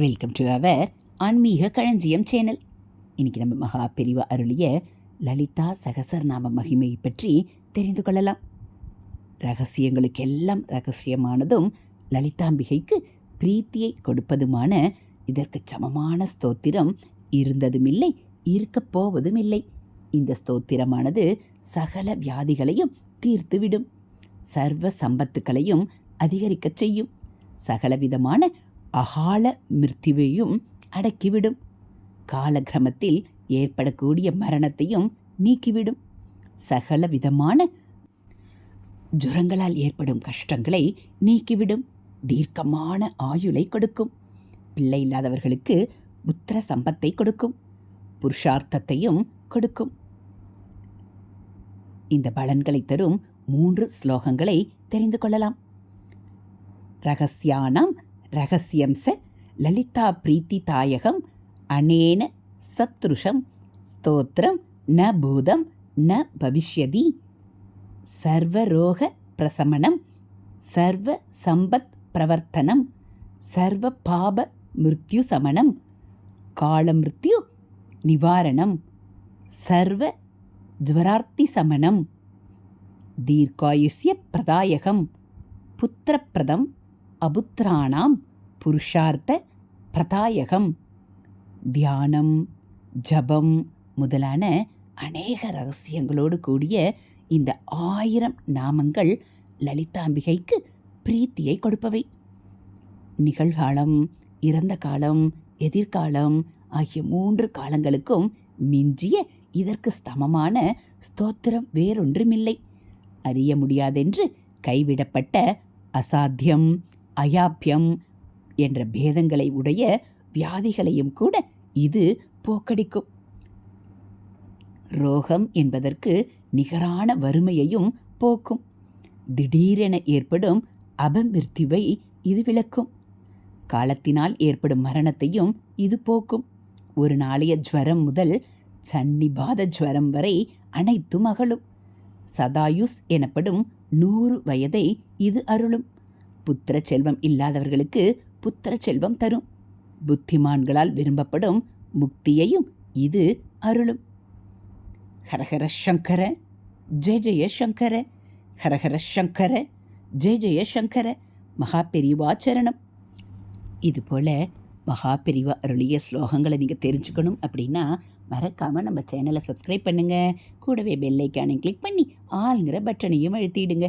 Welcome to our ஆன்மீக களஞ்சியம் channel இன்னைக்கு நம்ம மகா பெரிவா அருளிய லலிதா சகசரநாம மகிமையை பற்றி தெரிந்து கொள்ளலாம். ரகசியங்களுக்கெல்லாம் ரகசியமானதும் லலிதாம்பிகைக்கு பிரீத்தியை கொடுப்பதுமான இதற்கு சமமான ஸ்தோத்திரம் இருந்ததுமில்லை இருக்கப் போவதுமில்லை. இந்த ஸ்தோத்திரமானது சகல வியாதிகளையும் தீர்த்துவிடும். சர்வ சம்பத்துக்களையும் அதிகரிக்கச் செய்யும். சகலவிதமான அகால மிருத்திவையும் அடக்கிவிடும். காலக்கிரமத்தில் ஏற்படக்கூடிய மரணத்தையும் நீக்கிவிடும். சகல விதமான ஜுரங்களால் ஏற்படும் கஷ்டங்களை நீக்கிவிடும். தீர்க்கமான ஆயுளை கொடுக்கும். பிள்ளை இல்லாதவர்களுக்கு புத்திர சம்பத்தை கொடுக்கும். புருஷார்த்தத்தையும் கொடுக்கும். இந்த பலன்களை தரும் மூன்று ஸ்லோகங்களை தெரிந்து கொள்ளலாம். ரகசியானாம் ரகசியம் ச லலிதா பிரீத்தி தாயகம் அனேன சத்ருஷம் ஸ்தோத்திரம் ந பூதம் ந பவிஷ்யதி சர்வரோக பிரசமணம் சர்வ சம்பத் பிரவர்த்தனம் சர்வ பாப மிருத்யு சமணம் காலமிருத்யு நிவாரணம் சர்வ ஜுவரார்த்தி சமணம் தீர்க்காயுஷ்ய பிரதாயகம் புத்திரப்பிரதம் அபுத்திராணாம் புருஷார்த்த பிரதாயகம். தியானம் ஜபம் முதலான அநேக ரகசியங்களோடு கூடிய இந்த ஆயிரம் நாமங்கள் லலிதாம்பிகைக்கு பிரீத்தியை கொடுப்பவை. நிகழ்காலம் இறந்த காலம் எதிர்காலம் ஆகிய மூன்று காலங்களுக்கும் மிஞ்சிய இதற்கு ஸ்தமமான ஸ்தோத்திரம் வேறொன்றுமில்லை. அறிய முடியாதென்று கைவிடப்பட்ட அசாத்தியம் அயாப்பியம் என்ற பேதங்களை உடைய வியாதிகளையும் கூட இது போக்கடிக்கும். ரோகம் என்பதற்கு நிகரான வறுமையையும் போக்கும். திடீரென ஏற்படும் அபமிருத்திவை இது விளக்கும். காலத்தினால் ஏற்படும் மரணத்தையும் இது போக்கும். ஒரு நாளைய ஜுவரம் முதல் சன்னிபாத ஜுவரம் வரை அனைத்தும் அகலும் சதாயுஸ் எனப்படும் நூறு வயதை இது அருளும். புத்திர செல்வம் இல்லாதவர்களுக்கு புத்திர செல்வம் தரும். புத்திமான்களால் விரும்பப்படும் முக்தியையும் இது அருளும். ஹரஹர சங்கர ஜெய ஜெய சங்கர ஹரஹர சங்கர ஜெய ஜெய சங்கர மகா பெரிவாச்சரணம் இதுபோல் மகா பெரிவா அருளிய ஸ்லோகங்களை நீங்கள் தெரிஞ்சுக்கணும் அப்படின்னா மறக்காமல் நம்ம சேனலை சப்ஸ்கிரைப் பண்ணுங்கள் கூடவே பெல்லைக்கானை கிளிக் பண்ணி ஆளுங்கிற பட்டனையும் அழுத்திடுங்க.